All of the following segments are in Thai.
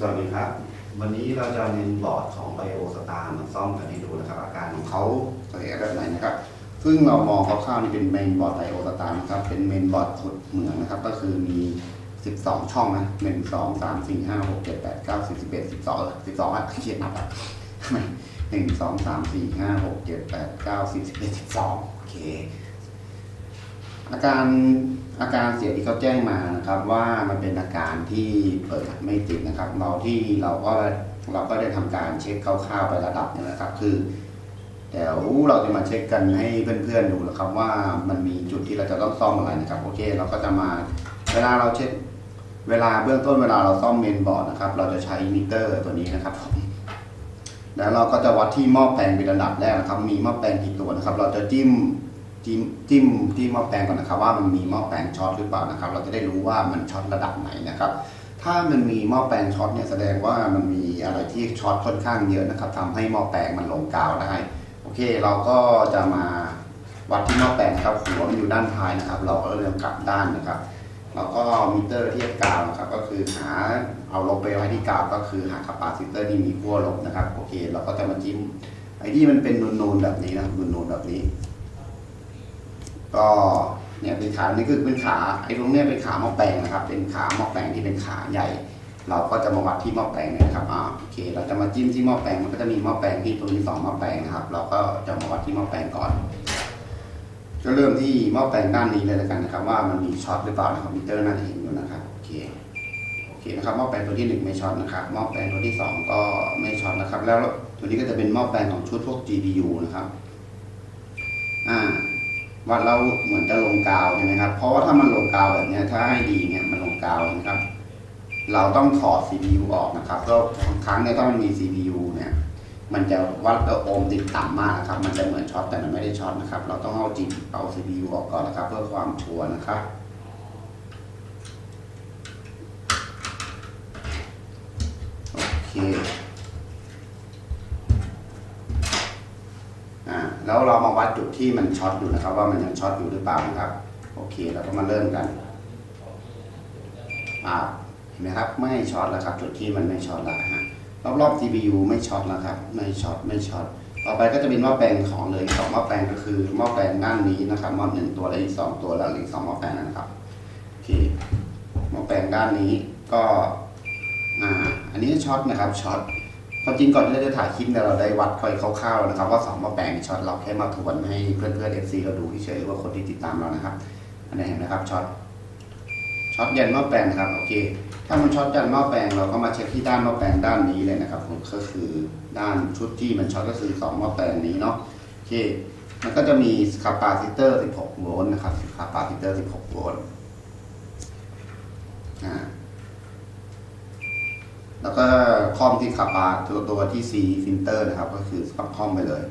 สวัสดีครับ วันนี้เราจะเน้นบอร์ดของ Bio Star มาซ่อมกันให้ดูนะครับ อาการของเขาเสียแบบไหนนะครับ ซึ่งเรามองคร่าวๆนี่เป็นเมนบอร์ด Bio Star นะครับ เป็นเมนบอร์ดขุดเหมืองนะครับ ก็คือมี 12 ช่องนะ1 2 3 4 5 6 7 8 9 10 11 12 12อะเขียนนับอะทำไมหนึ่งสองสามสี่ห้าหกเจ็ดแปดเก้าสิบสิบเอ็ดสิบสองโอเค อาการอาการเสียที่เขาแจ้งมานะครับว่ามันเป็นอาการที่เปิดไม่ติดนะครับ เราที่เราก็เราก็ได้ทำการเช็คคร่าวๆไประดับนึงนะครับ คือเดี๋ยวเราจะมาเช็คกันให้เพื่อนๆดูนะครับว่ามันมีจุดที่เราจะต้องซ่อมอะไรนะครับ โอเค เราก็จะมาเวลาเราเช็คเวลาเบื้องต้นเวลาเราซ่อมเมนบอร์ดนะครับ เราจะใช้มิเตอร์ตัวนี้นะครับผมแล้วเราก็จะวัดที่หม้อแปลงเป็นระดับแรกนะครับ มีหม้อแปลงกี่ตัวนะครับ เราจะจิ้ม จิ้มจิ้มที่หม้อแปลงก่อนนะครับว่ามันมีหม้อแปลงช็อตหรือเปล่านะครับ เราจะได้รู้ว่ามันช็อตระดับไหนนะครับ ถ้ามันมีหม้อแปลงช็อตเนี่ยแสดงว่ามันมีอะไรที่ช็อตค่อนข้างเยอะนะครับทำให้หม้อแปลงมันลงกาวได้โอเค เราก็จะมาวัดที่หม้อแปลงครับหัวมันอยู่ด้านท้ายนะครับ เราก็เริ่มกลับด้านนะครับแล้วก็มิเตอร์เทียบกาวนะครับก็คือหาเอาลบไปไว้ที่กาวก็คือหาคาปาซิเตอร์ที่มีขั้วลบนะครับโอเค เราก็จะมาจิ้มไอ้ที่มันเป็นนูนๆแบบนี้นะนูนๆแบบนี้ ก็เนี่ยเป็นขานี่คือเป็นขาไอ้ตรงเนี้ยเป็นขาหม้อแปลงนะครับ เป็นขาหม้อแปลงที่เป็นขาใหญ่ เราก็จะมาวัดที่หม้อแปลงนะครับอ่าโอเค เราจะมาจิ้มที่หม้อแปลงมันก็จะมีหม้อแปลงที่ตรงนี้สองหม้อแปลงนะครับ เราก็จะมาวัดที่หม้อแปลงก่อน ก็เริ่มที่หม้อแปลงด้านนี้เลยแล้วกันนะครับ ว่ามันมีช็อตหรือเปล่านะครับมิเตอร์น่าจะเห็นอยู่นะครับโอเคโอเคนะครับหม้อแปลงตัวที่หนึ่งไม่ช็อตนะครับหม้อแปลงตัวที่สองก็ไม่ช็อตนะครับ แล้วตัวนี้ก็จะเป็นหม้อแปลงของชุดพวก GPU นะครับ วัดเราเหมือนจะลงกาวใช่ไหมครับ เพราะว่าถ้ามันลงกาวแบบนี้ถ้าให้ดีเนี่ยมันลงกาวนะครับ เราต้องถอด CPU ออกนะครับก็บางครั้งเนี่ยถ้ามันมี CPU เนี่ยมันจะวัดโอห์มติดต่ำมากนะครับ มันจะเหมือนช็อตแต่มันไม่ได้ช็อตนะครับ เราต้องเอาจิบเอา CPU ออกก่อนนะครับ เพื่อความชัวร์นะครับโอเค อ่าแล้วเรามาวัด จุดที่มันช็อตอยู่นะครับ ว่ามันยังช็อตอยู่หรือเปล่านะครับ โอเคเราก็มาเริ่มกันอ่าเห็นไหมครับไม่ช็อตแล้วครับ จุดที่มันไม่ช็อตแล้วฮะรอบๆ CPU ไม่ช็อตแล้วครับ ไม่ช็อตไม่ช็อตต่อไปก็จะเป็นหม้อแปลงของเลยสองหม้อแปลงก็คือหม้อแปลงด้านนี้นะครับหม้อหนึ่งตัวและอีกสองตัวแล้วอีกสองหม้อแปลงนะครับโอเคหม้อแปลงด้านนี้ก็อ่าอันนี้ช็อตนะครับช็อต ความจริงก่อนที่เราจะถ่ายคลิปเนี่ยเราได้วัดค่อยคร่าวๆนะครับว่าสองม้อแปลงช็อตเราแค่มาทวนให้เพื่อนๆเอฟซีเราดูเฉยๆว่าคนที่ติดตามเรานะครับ อันนี้เห็นนะครับช็อตช็อตยันหม้อแปลงครับโอเค ถ้ามันช็อตยันหม้อแปลงเราก็มาเช็คที่ด้านหม้อแปลงด้านนี้เลยนะครับผมก็คือด้านชุดที่มันช็อตก็คือสองหม้อแปลงนี้เนาะโอเค มันก็จะมีคาปาซิเตอร์ 16 โวลต์นะครับคาปาซิเตอร์ 16 โวลต์อ่า แล้วก็คอมที่คาปาตัวตัวที่ C ฟิลเตอร์นะครับ ก็คือปักคอมไปเลย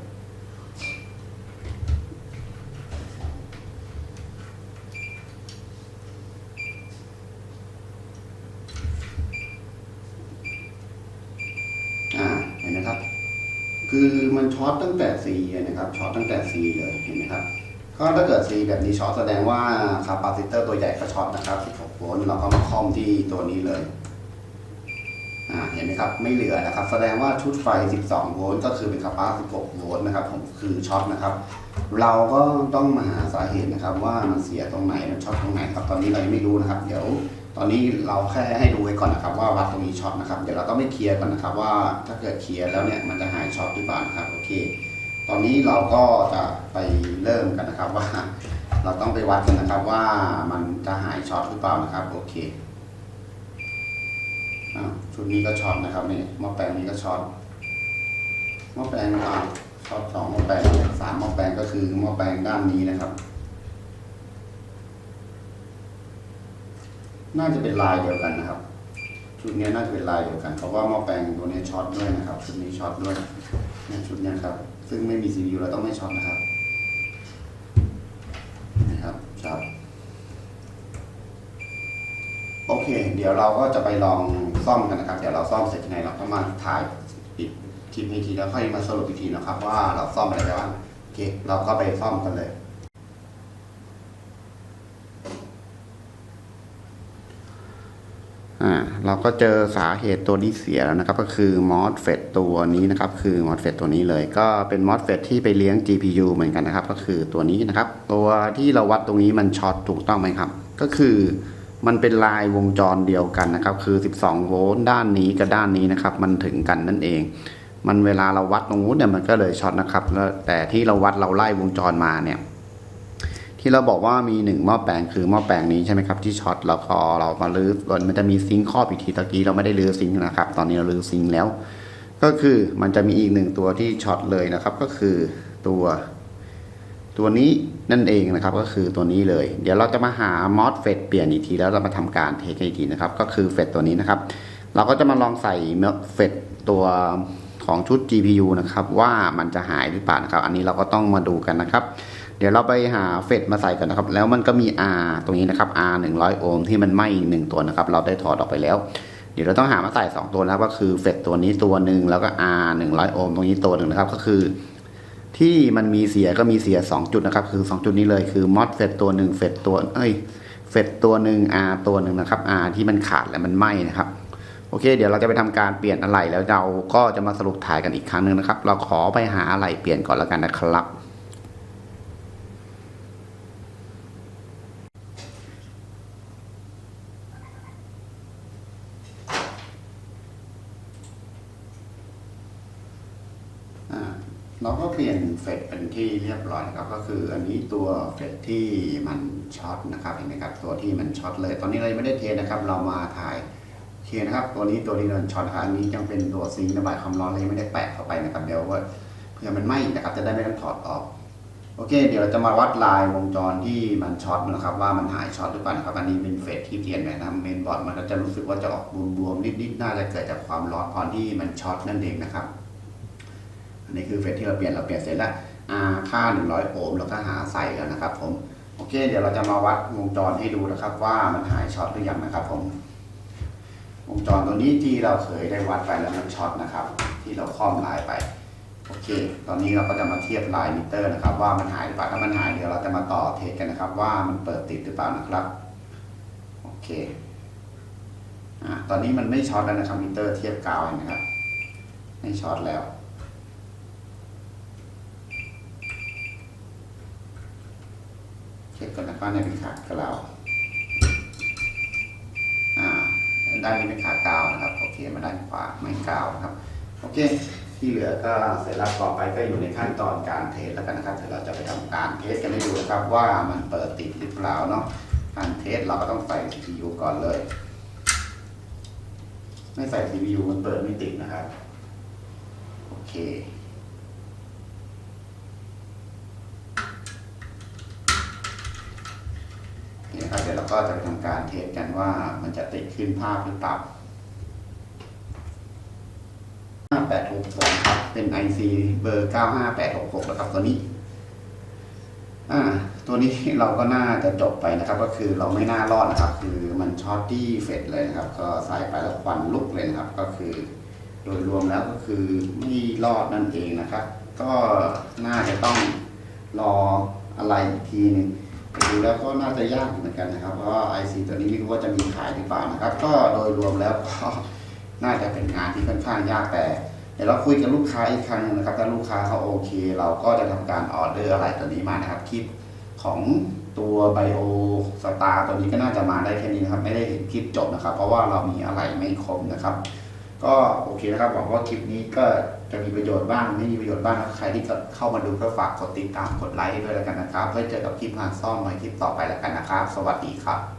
อ่า เห็นไหมครับ คือมันช็อตตั้งแต่ C นะครับช็อตตั้งแต่ C เลยเห็นไหมครับก็ถ้าเกิด C แบบนี้ช็อตแสดงว่าคาปาซิเตอร์ตัวใหญ่ก็ช็อตนะครับ16โวลต์เราก็มาคอมที่ตัวนี้เลย เห็นไหมครับไม่เหลือนะครับ แสดงว่าชุดไฟ 12 โวลต์ก็คือเป็นคาปา16 โวลต์นะครับผมคือช็อตนะครับ เราก็ต้องมาหาสาเหตุนะครับ ว่ามันเสียตรงไหนมันช็อตตรงไหนครับตอนนี้เรายังไม่รู้นะครับ เดี๋ยวตอนนี้เราแค่ให้ดูไว้ก่อนนะครับ ว่าวัดตรงนี้ช็อตนะครับเดี๋ยวเราต้องไปเคลียร์ก่อนนะครับ ว่าถ้าเกิดเคลียร์แล้วเนี่ยมันจะหายช็อตหรือเปล่านะครับโอเค ตอนนี้เราก็จะไปเริ่มกันนะครับว่า เราต้องไปวัดกันนะครับว่ามันจะหายช็อตหรือเปล่านะครับโอเค ชุดนี้ก็ช็อตนะครับนี่หม้อแปลงนี้ก็ช็อตหม้อแปลงอ่าช็อตสองหม้อแปลงสามหม้อแปลงก็คือหม้อแปลงด้านนี้นะครับ น่าจะเป็นลายเดียวกันนะครับ ชุดนี้น่าจะเป็นลายเดียวกัน เพราะว่าหม้อแปลงตัวนี้ช็อตด้วยนะครับชุดนี้ช็อตด้วยเนี่ยชุดนี้ครับ ซึ่งไม่มี CPU เราต้องไม่ช็อตนะครับนะครับช็อตโอเค เดี๋ยวเราก็จะไปลอง ซ่อมกันนะครับเดี๋ยวเราซ่อมเสร็จยังไงเราก็มาถ่ายปิดคลิปให้ทีแล้วค่อยมาสรุปอีกทีนะครับ ว่าเราซ่อมอะไรไปบ้างโอเคเราก็ไปซ่อมกันเลย อ่าเราก็เจอสาเหตุตัวนี้เสียแล้วนะครับ ก็คือมอสเฟตตัวนี้นะครับ คือมอสเฟตตัวนี้เลย ก็เป็นมอสเฟตที่ไปเลี้ยง GPU เหมือนกันนะครับ ก็คือตัวนี้นะครับ ตัวที่เราวัดตรงนี้มันช็อตถูกต้องไหมครับ ก็คือ มันเป็นลายวงจรเดียวกันนะครับ คือ 12 โวลต์ด้านนี้กับด้านนี้นะครับ มันถึงกันนั่นเอง มันเวลาเราวัดตรงนู้นเนี่ยมันก็เลยช็อตนะครับแต่ที่เราวัดเราไล่วงจรมาเนี่ย ที่เราบอกว่ามีหนึ่งหม้อแปลงคือหม้อแปลงนี้ใช่ไหมครับที่ช็อตแล้วพอเรามาลื้อมันจะมีซิงค์ครอบอีกทีตะกี้เราไม่ได้ลื้อซิงค์นะครับ ตอนนี้เราลื้อซิงค์แล้ว ก็คือมันจะมีอีกหนึ่งตัวที่ช็อตเลยนะครับ ก็คือตัว ตัวนี้นั่นเองนะครับก็คือตัวนี้เลย เดี๋ยวเราจะมาหามอสเฟตเปลี่ยนอีกทีแล้วเรามาทำการเทสกันอีกทีนะครับ ก็คือเฟตตัวนี้นะครับ เราก็จะมาลองใส่เฟตตัวของชุด GPU นะครับ ว่ามันจะหายหรือเปล่านะครับ อันนี้เราก็ต้องมาดูกันนะครับ เดี๋ยวเราไปหาเฟดมาใส่กันนะครับ แล้วมันก็มี R ตรงนี้นะครับ R 100 โอห์มที่มันไหม้อีกหนึ่งตัวนะครับ เราได้ถอดออกไปแล้วเดี๋ยวเราต้องหามาใส่ 2 ตัวนะครับก็คือเฟดตัวนี้ตัวหนึ่งแล้วก็ R 100 โอห์มตรงนี้ตัวหนึ่งนะครับ ก็คือ ที่มันมีเสียก็มีเสีย 2 จุดนะครับ คือ 2 จุดนี้เลยคือ มอสเฟตตัวหนึ่งเฟตตัวเอ้ยเฟตตัวหนึ่ง R ตัวหนึ่งนะครับ R ที่มันขาดและมันไหม้นะครับโอเค เดี๋ยวเราจะไปทำการเปลี่ยนอะไหล่แล้วเราก็จะมาสรุปถ่ายกันอีกครั้งหนึ่งนะครับ เราขอไปหาอะไหล่เปลี่ยนก่อนแล้วกันนะครับ เราก็เปลี่ยนเฟดเป็นที่เรียบร้อยนะครับ ก็คืออันนี้ตัวเฟดที่มันช็อตนะครับเห็นไหมครับตัวที่มันช็อตเลย ตอนนี้เรายังไม่ได้เทนะครับ เรามาถ่ายเคนะครับ ตัวนี้ตัวที่มันช็อตนะครับอันนี้ยังเป็นตัวซิงค์ระบายความร้อนเลยไม่ได้แปะเข้าไปนะครับเดี๋ยวว่าเพื่อมันไหม้นะครับ จะได้ไม่ต้องถอดออกโอเค เดี๋ยวเราจะมาวัดลายวงจรที่มันช็อตนะครับ ว่ามันหายช็อตหรือเปล่านะครับอันนี้เป็นเฟสที่เปลี่ยนไปนะเมนบอร์ดมันก็จะรู้สึกว่าจะออกบวมๆนิดๆน่าจะเกิดจากความร้อนตอนที่มันช็อตนั่นเองนะครับ อันนี้คือเฟสที่เราเปลี่ยนเราเปลี่ยนเสร็จแล้ว R ค่า 100 โอห์มเราก็หาใส่แล้วนะครับผมโอเค เดี๋ยวเราจะมาวัดวงจรให้ดูนะครับ ว่ามันหายช็อตหรือยังนะครับผม วงจรตัวนี้ที่เราเคยได้วัดไปแล้วมันช็อตนะครับ ที่เราคล้อมลายไปโอเค ตอนนี้เราก็จะมาเทียบลายมิเตอร์นะครับ ว่ามันหายหรือเปล่าถ้ามันหายเดี๋ยวเราจะมาต่อเทสกันนะครับ ว่ามันเปิดติดหรือเปล่านะครับโอเคอ่าตอนนี้มันไม่ช็อตแล้วนะครับมิเตอร์เทียบกาวนะครับไม่ช็อตแล้ว เช็คก่อนนะครับในเป็นขากราวอ่าด้านนี้เป็นขากาวนะครับโอเคมาด้านขวาไม่กาวนะครับโอเค ที่เหลือก็เสร็จแล้วต่อไปก็อยู่ในขั้นตอนการเทสแล้วกันนะครับเดี๋ยวเราจะไปทำการเทสกันให้ดูนะครับ ว่ามันเปิดติดหรือเปล่าเนาะการเทสเราก็ต้องใส่ CPU ก่อนเลย ไม่ใส่ CPU มันเปิดไม่ติดนะครับ โอเค นี่นะครับเดี๋ยวเรา ก็จะไปทำการเทสกันว่ามันจะติดขึ้นภาพหรือเปล่า5862ครับเป็น IC เบอร์ 95866นะครับตัวนี้อ่าตัวนี้เราก็น่าจะจบไปนะครับ ก็คือเราไม่น่ารอดนะครับ คือมันช็อตที่เฟดเลยนะครับ ก็ใส่ไปแล้วควันลุกเลยนะครับ ก็คือ โดยรวมแล้วก็คือไม่รอดนั่นเองนะครับ ก็น่าจะต้องรออะไรอีกทีหนึง ดูแล้วก็น่าจะยากเหมือนกันนะครับ เพราะว่า IC ตัวนี้ไม่รู้ว่าจะมีขายหรือเปล่านะครับ ก็โดยรวมแล้วก็น่าจะเป็นงานที่ค่อนข้างยากแต่เดี๋ยวเราคุยกับลูกค้าอีกครั้งนึงนะครับ ถ้าลูกค้าเขาโอเค เราก็จะทำการออเดอร์อะไรตัวนี้มานะครับคลิปของตัวไบโอสตาร์ตัวนี้ก็น่าจะมาได้แค่นี้นะครับ ไม่ได้เห็นคลิปจบนะครับ เพราะว่าเรามีอะไรไม่ครบนะครับ ก็โอเคนะครับหวังว่าคลิปนี้ก็ จะมีประโยชน์บ้างไม่มีประโยชน์บ้างใครที่เข้ามาดูก็ฝากกดติดตามกดไลค์ด้วยแล้วกันนะครับเพื่อเจอกับคลิปหาซ่อมในคลิปต่อไปแล้วกันนะครับ สวัสดีครับ